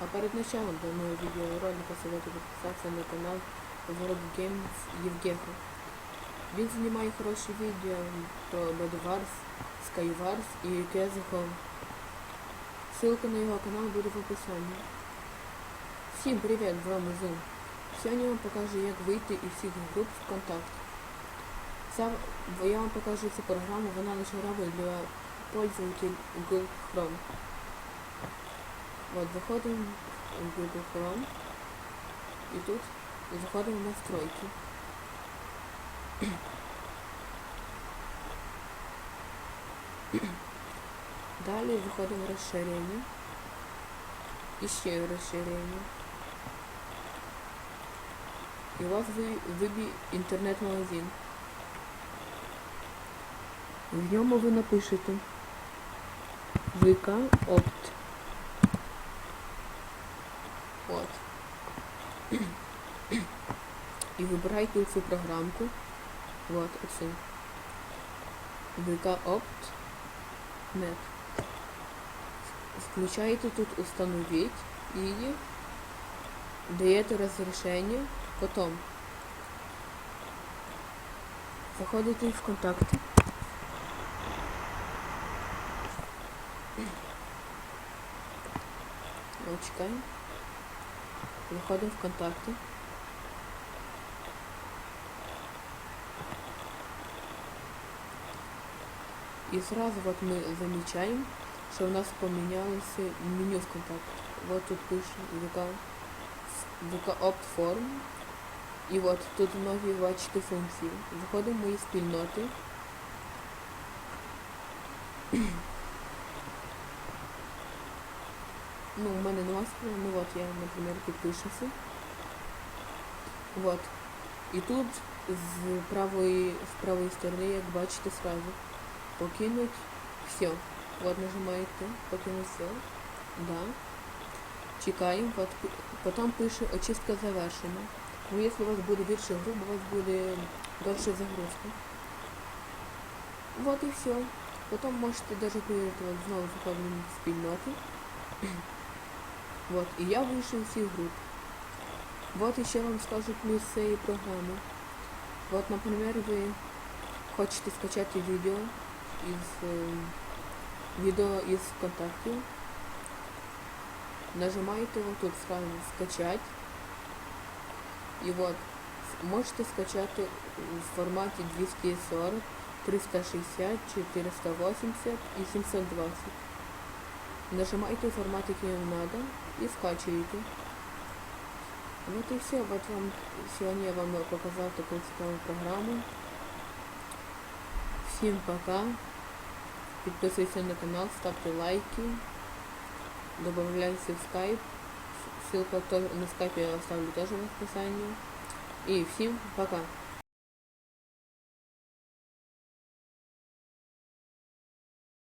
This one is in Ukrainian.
Перед началом данного видеоролика советую подписаться на канал World Games Евгеха. Він знімає хороші відео про Bed Wars, Skywars і Home. Ссылка на його канал буде в описанні. Всім привіт, з вами Zoom. Сьогодні я вам покажу, як вийти із всіх груп ВКонтакте. Я вам покажу цю програму, вона лише робить для пользователів Google Chrome. Вот, заходим в Google Chrome. И тут заходим в настройки. Далее заходим в расширение. Еще расширение. И у вас вы, вибі інтернет-магазин. В ньому ви напишете ВК Опт. От. І вибирайте цю програмку. Вот, оцю. VK Opt Net. Включаете тут установить и даете разрешение. Потом заходите в контакты. Вот, Заходим в контакты. И сразу вот мы замечаем, что у нас поменялось меню в контактах. Вот тут пишем VK, VK Opt Form. І от тут нові бачите функції. Заходимо в мої спільноти. Ну, у мене нема спільноти, ну от я, наприклад, підпишуся. Вот. І тут з правої, з правої сторони, як бачите, сразу покинуть все. Вот нажимаете покинуть все. Да. Чекаємо, вот, потім пише очистка завершена. Ну, якщо у вас буде більше груп, у вас буде довше загрузка. Вот і все. Потім можете даже перейти вот, знову в спільноти. Вот, і я вийшов з всіх груп. Вот еще вам скажу плюс цієї програми. Вот, например, ви хочете скачати відео із е, відео із контактів. Нажимаєте вот тут скачать. І вот можете скачати в форматі 240, 360, 480 і 720. Нажимаете формат, який вам надо, і скачуєте. Вот і все. Вот вам сьогодні я вам показав таку цікаву програму. Всім пока. Підписуйтесь на канал, ставте лайки. Добавляйся в скайп. Ссылка на скайпе я оставлю тоже в описании. И всем пока.